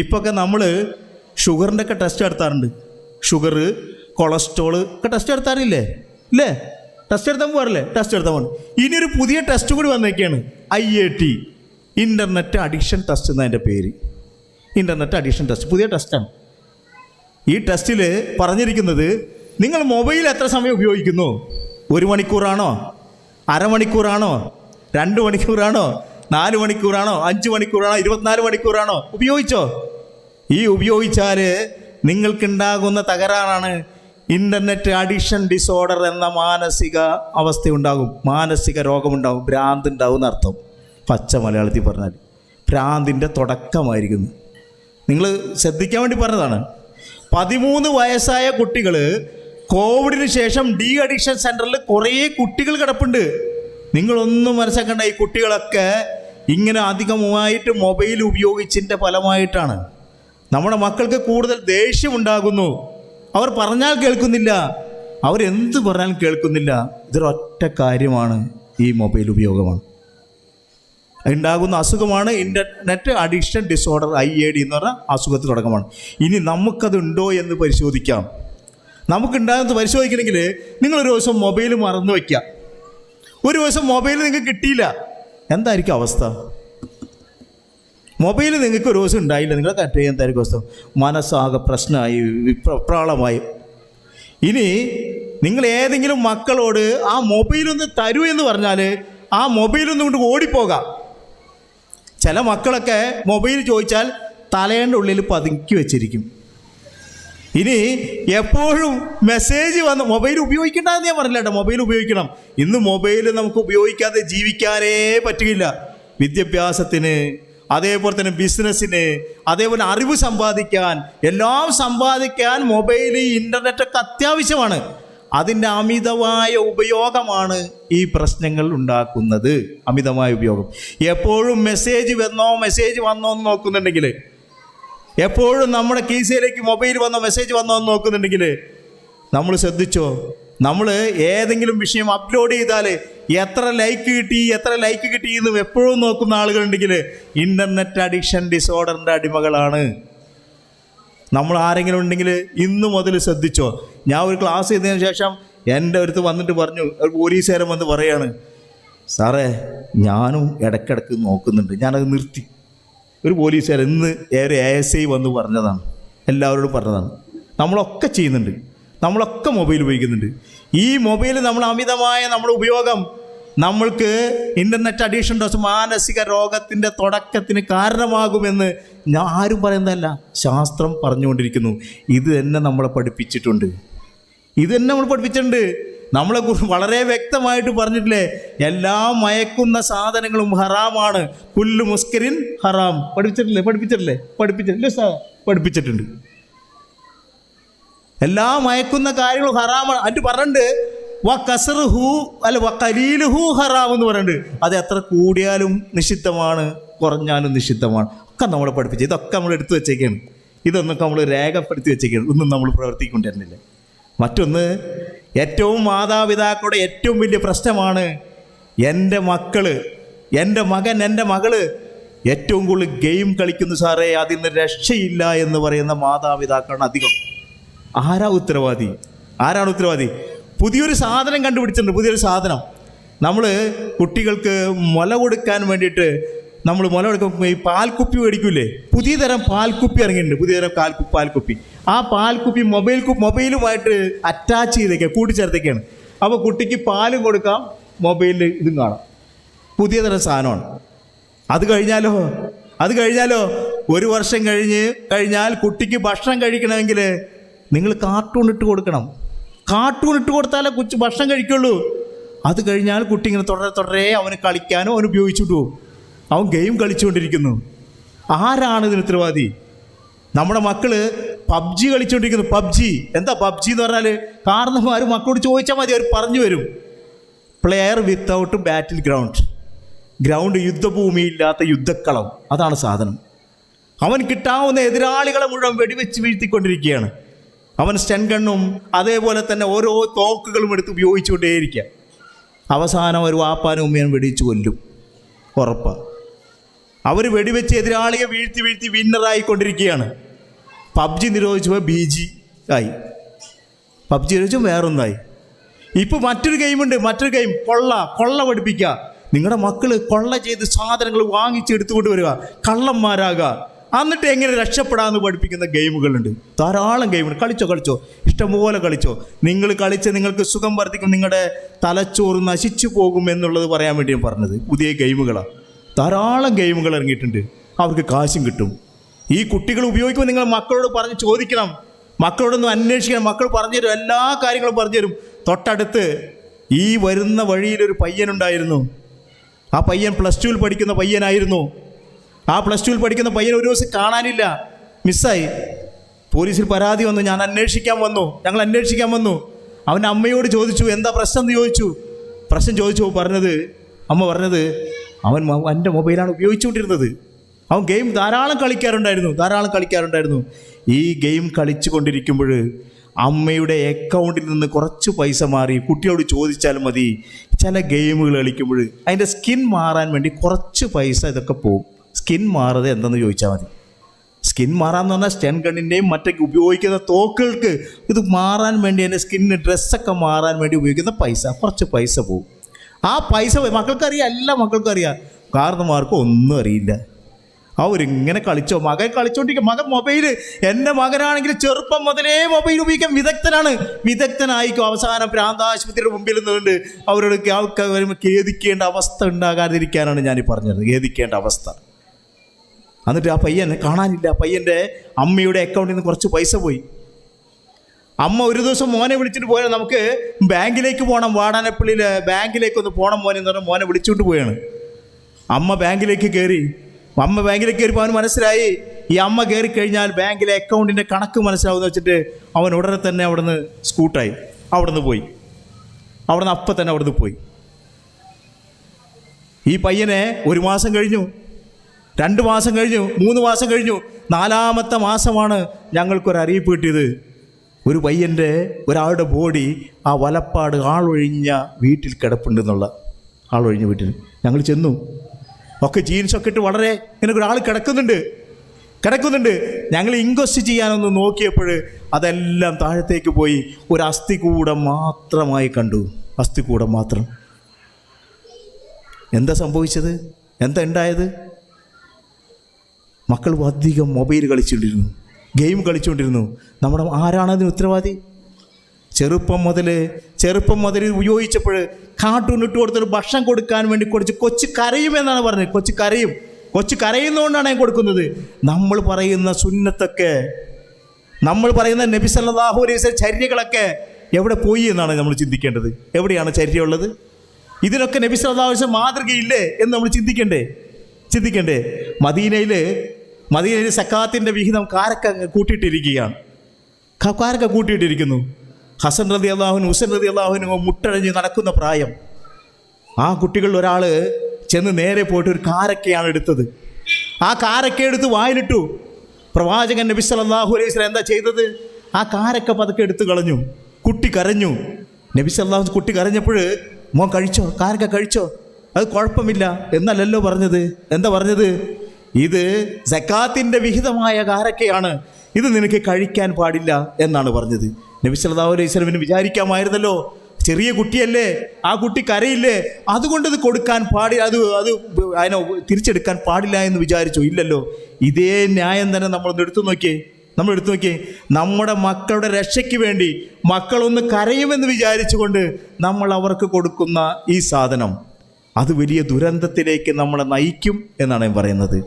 ഇപ്പൊക്കെ നമ്മൾ ഷുഗറിന്റെ ഒക്കെ ടെസ്റ്റ് നടത്താറുണ്ട്. ഷുഗർ കൊളസ്ട്രോൾ ഒക്കെ ടെസ്റ്റ് നടത്താറില്ലേ? ഇല്ലേ ടെസ്റ്റ് എടുത്താൽ പോകാറില്ലേ ടെസ്റ്റ് എടുത്താൽ പോകും ഇനി ഒരു പുതിയ ടെസ്റ്റ് കൂടി വന്നേക്കാണ്. I A T internet addiction test എന്നതിന്റെ പേര്. ഇന്റർനെറ്റ് അഡിക്ഷൻ ടെസ്റ്റ് പുതിയ ടെസ്റ്റാണ് ഈ ടെസ്റ്റിൽ പറഞ്ഞിരിക്കുന്നത് നിങ്ങൾ മൊബൈൽ എത്ര സമയം ഉപയോഗിക്കുന്നു? ഒരു മണിക്കൂറാണോ? അരമണിക്കൂറാണോ? രണ്ട് മണിക്കൂറാണോ? നാല് മണിക്കൂറാണോ? അഞ്ച് മണിക്കൂറാണോ? ഇരുപത്തിനാല് മണിക്കൂറാണോ? ഉപയോഗിച്ചോ? ഈ ഉപയോഗിച്ചാൽ നിങ്ങൾക്കുണ്ടാകുന്ന തകരാറാണ്. ഇന്റർനെറ്റ് അഡിക്ഷൻ ഡിസോർഡർ എന്ന മാനസിക അവസ്ഥയുണ്ടാകും. മാനസിക രോഗമുണ്ടാകും. ഭ്രാന്ത് ഉണ്ടാകും എന്നർത്ഥം. പച്ച മലയാളത്തിൽ പറഞ്ഞാൽ ഭ്രാന്തിന്റെ തുടക്കമായിരിക്കുന്നു. നിങ്ങൾ ശ്രദ്ധിക്കാൻ വേണ്ടി പറഞ്ഞതാണ്. പതിമൂന്ന് വയസ്സായ കുട്ടികൾ കോവിഡിന് ശേഷം ഡി അഡിക്ഷൻ സെന്ററിൽ കുറേ കുട്ടികൾ കിടപ്പുണ്ട്. നിങ്ങളൊന്നും മനസ്സിലാക്കേണ്ട ഈ കുട്ടികളൊക്കെ ഇങ്ങനെ അധികമായിട്ട് മൊബൈൽ ഉപയോഗിച്ചതിന്റെ ഫലമായിട്ടാണ്. നമ്മുടെ മക്കൾക്ക് കൂടുതൽ ദേഷ്യമുണ്ടാകുന്നു അവർ പറഞ്ഞാൽ കേൾക്കുന്നില്ല. അവരെന്ത് പറഞ്ഞാലും കേൾക്കുന്നില്ല. ഇതൊരൊറ്റ കാര്യമാണ് ഈ മൊബൈൽ ഉപയോഗമാണ്. ഉണ്ടാകുന്ന അസുഖമാണ് internet addiction disorder I A D എന്ന് പറഞ്ഞ അസുഖത്തിന് തുടക്കമാണ്. ഇനി നമുക്കതുണ്ടോ എന്ന് പരിശോധിക്കാം. നമുക്കുണ്ടാകുന്നത് പരിശോധിക്കണമെങ്കിൽ നിങ്ങളൊരു ദിവസം മൊബൈൽ മറന്നു വയ്ക്കുക. ഒരു ദിവസം മൊബൈൽ നിങ്ങൾക്ക് കിട്ടിയില്ല. എന്തായിരിക്കും അവസ്ഥ? മൊബൈൽ നിങ്ങൾക്ക് ഒരു ദിവസം ഉണ്ടായില്ല. നിങ്ങളെ കട്ട് ചെയ്യാൻ എന്തായിരിക്കും അവസ്ഥ? മനസ്സാകെ പ്രശ്നമായി വിപ്രാളമായി. ഇനി നിങ്ങൾ ഏതെങ്കിലും മക്കളോട് ആ മൊബൈലൊന്ന് തരൂ എന്ന് പറഞ്ഞാൽ ആ മൊബൈലൊന്നും കൊണ്ട് ഓടിപ്പോകാം. ചില മക്കളൊക്കെ മൊബൈൽ ചോദിച്ചാൽ തലേന്റെ ഉള്ളിൽ പതുക്കി വെച്ചിരിക്കും. ഇനി എപ്പോഴും മെസ്സേജ് വന്ന് മൊബൈൽ ഉപയോഗിക്കേണ്ടതെന്ന് ഞാൻ പറഞ്ഞില്ല കേട്ടോ. മൊബൈൽ ഉപയോഗിക്കണം. ഇന്ന് മൊബൈൽ നമുക്ക് ഉപയോഗിക്കാതെ ജീവിക്കാനേ പറ്റുകയില്ല. വിദ്യാഭ്യാസത്തിന് അതേപോലെ തന്നെ ബിസിനസ്സിന് അതേപോലെ അറിവ് സമ്പാദിക്കാൻ എല്ലാം സമ്പാദിക്കാൻ മൊബൈൽ ഇന്റർനെറ്റ് ഒക്കെ അത്യാവശ്യമാണ്. അതിന്റെ അമിതമായ ഉപയോഗമാണ് ഈ പ്രശ്നങ്ങൾ ഉണ്ടാക്കുന്നത്. അമിതമായ ഉപയോഗം. എപ്പോഴും മെസ്സേജ് വന്നോ മെസ്സേജ് വന്നോ എന്ന് നോക്കുന്നുണ്ടെങ്കിൽ എപ്പോഴും നമ്മുടെ കീസയിലേക്ക് മൊബൈൽ വന്ന മെസ്സേജ് വന്നോ എന്ന് നോക്കുന്നുണ്ടെങ്കിൽ നമ്മൾ ശ്രദ്ധിച്ചോ? നമ്മൾ ഏതെങ്കിലും വിഷയം അപ്ലോഡ് ചെയ്താൽ എത്ര ലൈക്ക് കിട്ടി എത്ര ലൈക്ക് കിട്ടി എന്ന് എപ്പോഴും നോക്കുന്ന ആളുകളുണ്ടെങ്കിൽ ഇന്റർനെറ്റ് അഡിക്ഷൻ ഡിസോർഡറിന്റെ അടിമകളാണ്. നമ്മൾ ആരെങ്കിലും ഉണ്ടെങ്കിൽ ഇന്നു മുതൽ ശ്രദ്ധിച്ചോ? ഞാൻ ഒരു ക്ലാസ് ചെയ്തതിന് ശേഷം എന്റെ അടുത്ത് വന്നിട്ട് പറഞ്ഞു ഒരു പോലീസുകാരൻ വന്ന് പറയാണ് സാറേ ഞാനും ഇടയ്ക്കിടയ്ക്ക് നോക്കുന്നുണ്ട് ഞാനത് നിർത്തി. ഒരു പോലീസുകാരൻ ഇന്ന് ഏറെ എ എസ് ഐ വന്ന് പറഞ്ഞതാണ്. എല്ലാവരോടും പറഞ്ഞതാണ്. നമ്മളൊക്കെ ചെയ്യുന്നുണ്ട്. നമ്മളൊക്കെ മൊബൈൽ ഉപയോഗിക്കുന്നുണ്ട്. ഈ മൊബൈൽ നമ്മൾ അമിതമായ നമ്മുടെ ഉപയോഗം നമ്മൾക്ക് ഇന്റർനെറ്റ് അഡീഷൻ ഡോസ് മാനസിക രോഗത്തിന്റെ തുടക്കത്തിന് കാരണമാകുമെന്ന് ഞാൻ ആരും പറയുന്നതല്ല. ശാസ്ത്രം പറഞ്ഞുകൊണ്ടിരിക്കുന്നു. ഇത് തന്നെ നമ്മളെ പഠിപ്പിച്ചിട്ടുണ്ട്. ഇത് തന്നെ നമ്മൾ പഠിപ്പിച്ചിട്ടുണ്ട്. നമ്മളെ കുറിച്ച് വളരെ വ്യക്തമായിട്ട് പറഞ്ഞിട്ടില്ലേ എല്ലാ മയക്കുന്ന സാധനങ്ങളും ഹറാമാണ്. പുല്ല് മുസ്കരിൻ ഹറാം. പഠിപ്പിച്ചിട്ടില്ലേ പഠിപ്പിച്ചിട്ടില്ലേ പഠിപ്പിച്ചിട്ടില്ലേ സാർ പഠിപ്പിച്ചിട്ടുണ്ട്. എല്ലാ മയക്കുന്ന കാര്യങ്ങളും ഹറാമാണ്. അതിന് പറഞ്ഞിട്ടുണ്ട് വ കസർ ഹൂ അല്ല വ കലീൽ ഹൂ ഹറാം എന്ന് പറയുന്നുണ്ട് അത് എത്ര കൂടിയാലും നിഷിദ്ധമാണ് കുറഞ്ഞാലും നിഷിദ്ധമാണ്. ഒക്കെ നമ്മളെ പഠിപ്പിച്ചു ഇതൊക്കെ നമ്മൾ എടുത്തു വെച്ചേക്കാണ്. ഇതൊന്നൊക്കെ നമ്മൾ രേഖപ്പെടുത്തി വെച്ചേക്കാണ്. ഒന്നും നമ്മൾ പ്രവർത്തിക്കൊണ്ടിരുന്നില്ല. മറ്റൊന്ന് ഏറ്റവും മാതാപിതാക്കളുടെ ഏറ്റവും വലിയ പ്രശ്നമാണ് എന്റെ മക്കൾ എന്റെ മകൻ എന്റെ മകൾ ഏറ്റവും കൂടുതൽ ഗെയിം കളിക്കുന്നു സാറേ അതിൽ നിന്ന് രക്ഷയില്ല എന്ന് പറയുന്ന മാതാപിതാക്കളാണ് അധികം. ആരാ ഉത്തരവാദി? ആരാണ് ഉത്തരവാദി? പുതിയൊരു സാധനം കണ്ടുപിടിച്ചിട്ടുണ്ട് പുതിയൊരു സാധനം. നമ്മൾ കുട്ടികൾക്ക് മുല കൊടുക്കാൻ വേണ്ടിയിട്ട് നമ്മൾ മുല കൊടുക്കുമ്പോൾ ഈ പാൽക്കുപ്പി മേടിക്കൂലേ? പുതിയതരം പാൽക്കുപ്പി ഇറങ്ങിയിട്ടുണ്ട് പുതിയതരം തരം പാൽക്കുപ്പി. ആ പാൽക്കുപ്പി മൊബൈൽ മൊബൈലുമായിട്ട് അറ്റാച്ച് ചെയ്തേക്കുക കൂട്ടിച്ചേർത്തേക്കാണ്. അപ്പോൾ കുട്ടിക്ക് പാലും കൊടുക്കാം മൊബൈലിൽ ഇതും കാണാം. പുതിയ തരം സാധനമാണ്. അത് കഴിഞ്ഞാലോ? അത് കഴിഞ്ഞാലോ? ഒരു വർഷം കഴിഞ്ഞ് കഴിഞ്ഞാൽ കുട്ടിക്ക് ഭക്ഷണം കഴിക്കണമെങ്കിൽ നിങ്ങൾ കാർട്ടൂൺ ഇട്ട് കൊടുക്കണം. കാർട്ടൂൺ ഇട്ട് കൊടുത്താലേ കൊച്ചു ഭക്ഷണം കഴിക്കുള്ളൂ. അത് കഴിഞ്ഞാൽ കുട്ടി ഇങ്ങനെ തുടരെ തുടരെ അവന് കളിക്കാനോ അവന് ഉപയോഗിച്ചിട്ടു അവൻ ഗെയിം കളിച്ചുകൊണ്ടിരിക്കുന്നു. ആരാണ് ഇതിന് ഉത്തരവാദി? നമ്മുടെ മക്കൾ പബ്ജി കളിച്ചുകൊണ്ടിരിക്കുന്നു പബ്ജി. എന്താ പബ്ജി എന്ന് പറഞ്ഞാൽ കാരണന്മാർ മക്കളോട് ചോദിച്ചാൽ മതി അവർ പറഞ്ഞു വരും. Player without battle ground ground യുദ്ധഭൂമിയില്ലാത്ത യുദ്ധക്കളം. അതാണ് സാധനം. അവൻ കിട്ടാവുന്ന എതിരാളികളെ മുഴുവൻ വെടിവെച്ച് വീഴ്ത്തിക്കൊണ്ടിരിക്കുകയാണ്. അവൻ സ്റ്റൻ ഗണ്ണും അതേപോലെ തന്നെ ഓരോ തോക്കുകളും എടുത്ത് ഉപയോഗിച്ചുകൊണ്ടേയിരിക്കുക. അവസാനം ഒരു വാപ്പാനും ഉമ്മയും വെടിച്ച് കൊല്ലും. ഉറപ്പാണ് അവർ വെടിവെച്ച് എതിരാളിയെ വീഴ്ത്തി വീഴ്ത്തി വിന്നറായി കൊണ്ടിരിക്കുകയാണ് പബ്ജി നിരോധിച്ചപ്പോൾ ബി ജി ആയി. പബ്ജി നിരോധിച്ചു വേറൊന്നായി. ഇപ്പോൾ മറ്റൊരു ഗെയിമുണ്ട് മറ്റൊരു ഗെയിം. കൊള്ള കൊള്ള പഠിപ്പിക്കുക. നിങ്ങളുടെ മക്കൾ കൊള്ള ചെയ്ത് സാധനങ്ങൾ വാങ്ങിച്ച് എടുത്തുകൊണ്ട് വരിക. കള്ളന്മാരാകുക. എന്നിട്ട് എങ്ങനെ രക്ഷപ്പെടാമെന്ന് പഠിപ്പിക്കുന്ന ഗെയിമുകളുണ്ട്. ധാരാളം ഗെയിമുണ്ട് കളിച്ചോ കളിച്ചോ. ഇഷ്ടംപോലെ കളിച്ചോ. നിങ്ങൾ കളിച്ച് നിങ്ങൾക്ക് സുഖം വർദ്ധിക്കും. നിങ്ങളുടെ തലച്ചോറ് നശിച്ചു പോകും എന്നുള്ളത് പറയാൻ വേണ്ടി ഞാൻ പറഞ്ഞത്. പുതിയ ഗെയിമുകളാണ്. ധാരാളം ഗെയിമുകൾ ഇറങ്ങിയിട്ടുണ്ട്. അവർക്ക് കാശും കിട്ടും. ഈ കുട്ടികൾ ഉപയോഗിക്കുമ്പോൾ നിങ്ങൾ മക്കളോട് പറഞ്ഞ് ചോദിക്കണം. മക്കളോടൊന്ന് അന്വേഷിക്കണം. മക്കൾ പറഞ്ഞുതരും എല്ലാ കാര്യങ്ങളും പറഞ്ഞുതരും തൊട്ടടുത്ത് ഈ വരുന്ന വഴിയിലൊരു പയ്യനുണ്ടായിരുന്നു ആ പയ്യൻ പ്ലസ് ടുവിൽ പഠിക്കുന്ന പയ്യനായിരുന്നു. ആ പ്ലസ് ടുവിൽ പഠിക്കുന്ന പയ്യൻ ഒരു ദിവസം കാണാനില്ല. മിസ്സായി. പോലീസിൽ പരാതി വന്നു. ഞാൻ അന്വേഷിക്കാൻ വന്നു. ഞങ്ങൾ അന്വേഷിക്കാൻ വന്നു. അവന്റെ അമ്മയോട് ചോദിച്ചു എന്താ പ്രശ്നം? എന്ന് ചോദിച്ചു. പ്രശ്നം ചോദിച്ചു പറഞ്ഞത് അമ്മ പറഞ്ഞത് അവൻ എന്റെ മൊബൈലാണ് ഉപയോഗിച്ചുകൊണ്ടിരുന്നത്. അവൻ ഗെയിം ധാരാളം കളിക്കാറുണ്ടായിരുന്നു ധാരാളം കളിക്കാറുണ്ടായിരുന്നു. ഈ ഗെയിം കളിച്ചു കൊണ്ടിരിക്കുമ്പോൾ അമ്മയുടെ അക്കൗണ്ടിൽ നിന്ന് കുറച്ച് പൈസ മാറി കുട്ടിയോട് ചോദിച്ചാൽ മതി ചില ഗെയിമുകൾ കളിക്കുമ്പോൾ അതിന്റെ സ്കിൻ മാറാൻ വേണ്ടി കുറച്ച് പൈസ ഇതൊക്കെ പോകും. സ്കിൻ മാറുന്നത് എന്തെന്ന് ചോദിച്ചാൽ മതി. സ്കിൻ മാറാന്ന് പറഞ്ഞാൽ സ്റ്റെൻ ഗണ്ണിന്റെയും മറ്റൊക്കെ ഉപയോഗിക്കുന്ന തോക്കുകൾക്ക് ഇത് മാറാൻ വേണ്ടി എന്റെ സ്കിന്നിന് ഡ്രസ്സൊക്കെ മാറാൻ വേണ്ടി ഉപയോഗിക്കുന്ന പൈസ കുറച്ച് പൈസ പോകും. ആ പൈസ. മക്കൾക്കറിയാം എല്ലാ മക്കൾക്കും അറിയാം കാരണന്മാർക്കും ഒന്നും അറിയില്ല. അവരിങ്ങനെ കളിച്ചോ? മകൻ കളിച്ചോണ്ടിരിക്കും. മകൻ മൊബൈൽ എന്റെ മകനാണെങ്കിൽ ചെറുപ്പം മുതലേ മൊബൈൽ ഉപയോഗിക്കാൻ വിദഗ്ധനാണ്. വിദഗ്ധനായിരിക്കും അവസാനം പ്രാന്താശുപത്രിയുടെ മുമ്പിൽ നിന്നുകൊണ്ട് അവരോട് ഖേദിക്കേണ്ട അവസ്ഥ ഉണ്ടാകാതിരിക്കാനാണ് ഞാൻ പറഞ്ഞത്. ഖേദിക്കേണ്ട അവസ്ഥ. എന്നിട്ട് ആ പയ്യൻ കാണാനില്ല. പയ്യന്റെ അമ്മയുടെ അക്കൗണ്ടിൽ നിന്ന് കുറച്ച് പൈസ പോയി. അമ്മ ഒരു ദിവസം മോനെ വിളിച്ചിട്ട് പോയാൽ നമുക്ക് ബാങ്കിലേക്ക് പോകണം വാടാനപ്പള്ളിയിൽ ബാങ്കിലേക്ക് ഒന്ന് പോകണം മോനെ എന്ന് പറഞ്ഞാൽ മോനെ വിളിച്ചുകൊണ്ട് പോയാണ്. അമ്മ ബാങ്കിലേക്ക് കയറി അമ്മ ബാങ്കിലേക്ക് കയറിപ്പോൾ അവന് മനസ്സിലായി. ഈ അമ്മ കയറി കഴിഞ്ഞാൽ ബാങ്കിലെ അക്കൗണ്ടിന്റെ കണക്ക് മനസ്സിലാവുമെന്ന് വെച്ചിട്ട് അവൻ ഉടനെ തന്നെ അവിടുന്ന് സ്കൂട്ടായി. അവിടുന്ന് പോയി. അവിടുന്ന് അപ്പം തന്നെ അവിടുന്ന് പോയി. ഈ പയ്യനെ ഒരു മാസം കഴിഞ്ഞു. രണ്ട് മാസം കഴിഞ്ഞു മൂന്ന് മാസം കഴിഞ്ഞു. നാലാമത്തെ മാസമാണ് ഞങ്ങൾക്കൊരു അറിയിപ്പ് കിട്ടിയത്. ഒരു പയ്യന്റെ ഒരാളുടെ ബോഡി ആ വലപ്പാട് ആളൊഴിഞ്ഞ വീട്ടിൽ കിടപ്പുണ്ടെന്നുള്ള ആളൊഴിഞ്ഞ വീട്ടിൽ. ഞങ്ങൾ ചെന്നു. ഒക്കെ ജീൻസൊക്കെ ഇട്ട് വളരെ ഇങ്ങനെ ഒരാൾ കിടക്കുന്നുണ്ട്. കിടക്കുന്നുണ്ട്. ഞങ്ങൾ ഇൻക്വസ്റ്റ് ചെയ്യാനൊന്ന് നോക്കിയപ്പോൾ അതെല്ലാം താഴത്തേക്ക് പോയി ഒരു അസ്ഥികൂടം മാത്രമായി കണ്ടു. അസ്ഥികൂടം മാത്രം. എന്താ സംഭവിച്ചത്? എന്താ ഉണ്ടായത്? മക്കൾ അധികം മൊബൈൽ കളിച്ചുകൊണ്ടിരുന്നു. ഗെയിം കളിച്ചുകൊണ്ടിരുന്നു. നമ്മുടെ ആരാണതിന് ഉത്തരവാദി? ചെറുപ്പം മുതൽ ചെറുപ്പം മുതൽ ഉപയോഗിച്ചപ്പോൾ കാർട്ടൂൺ ഇട്ട് കൊടുത്തൊരു ഭക്ഷണം കൊടുക്കാൻ വേണ്ടി കൊടുത്ത് കൊച്ചു കരയുമെന്നാണ് പറഞ്ഞത്. കൊച്ചു കരയും. കൊച്ചു കരയുന്നതുകൊണ്ടാണ് ഞാൻ കൊടുക്കുന്നത്. നമ്മൾ പറയുന്ന സുന്നത്തൊക്കെ നമ്മൾ പറയുന്ന നബി ചര്യകളൊക്കെ എവിടെ പോയി എന്നാണ് നമ്മൾ ചിന്തിക്കേണ്ടത്? എവിടെയാണ് ചര്യമുള്ളത് ഇതിനൊക്കെ നബി മാതൃകയില്ലേ എന്ന് നമ്മൾ ചിന്തിക്കണ്ടേ? ചിന്തിക്കണ്ടേ? മദീനയിൽ മദീനയിൽ സക്കാത്തിന്റെ വിഹിതം കാരക്ക കൂട്ടിയിട്ടിരിക്കുകയാണ്. കാരക്ക കൂട്ടിയിട്ടിരിക്കുന്നു? ഹസൻ റതി അള്ളാഹുനും ഹുസൻ റതി അള്ളാഹുനും മുട്ടഴഞ്ഞ് നടക്കുന്ന പ്രായം. ആ കുട്ടികളിൽ ഒരാൾ ചെന്ന് നേരെ പോയിട്ട് ഒരു കാരക്കയാണ് എടുത്തത്. ആ കാരക്ക എടുത്ത് വായിലിട്ടു. പ്രവാചകൻ നബി സല്ലല്ലാഹു അലൈഹി വസല്ലം എന്താ ചെയ്തത്? ആ കാരക്ക പതുക്കെ എടുത്തു കളഞ്ഞു. കുട്ടി കരഞ്ഞു. നബി സല്ലല്ലാഹു കുട്ടി കരഞ്ഞപ്പോൾ മോൻ കഴിച്ചോ? കാരക്ക കഴിച്ചോ? അത് കുഴപ്പമില്ല. എന്നല്ലല്ലോ പറഞ്ഞത്? എന്താ പറഞ്ഞത്? ഇത് സക്കാത്തിന്റെ വിഹിതമായ കാരക്കയാണ്. ഇത് നിനക്ക് കഴിക്കാൻ പാടില്ല എന്നാണ് പറഞ്ഞത്. നബി അലൈഹി വസല്ലമിന് വിചാരിക്കാമായിരുന്നല്ലോ. ചെറിയ കുട്ടിയല്ലേ ആ കുട്ടി കരയില്ലേ അതുകൊണ്ട് ഇത് കൊടുക്കാൻ പാടില്ല അത് അത് അതിനെ തിരിച്ചെടുക്കാൻ പാടില്ല എന്ന് വിചാരിച്ചു. ഇല്ലല്ലോ. ഇതേ ന്യായം തന്നെ നമ്മളൊന്ന് എടുത്തു നോക്കിയേ. നമ്മൾ എടുത്തു നോക്കിയേ. നമ്മുടെ മക്കളുടെ രക്ഷയ്ക്ക് വേണ്ടി മക്കളൊന്ന് കരയുമെന്ന് വിചാരിച്ചുകൊണ്ട് നമ്മൾ അവർക്ക് കൊടുക്കുന്ന ഈ സാധനം. അത് വലിയ ദുരന്തത്തിലേക്ക് നമ്മളെ നയിക്കും എന്നാണ് ഞാൻ പറയുന്നത്.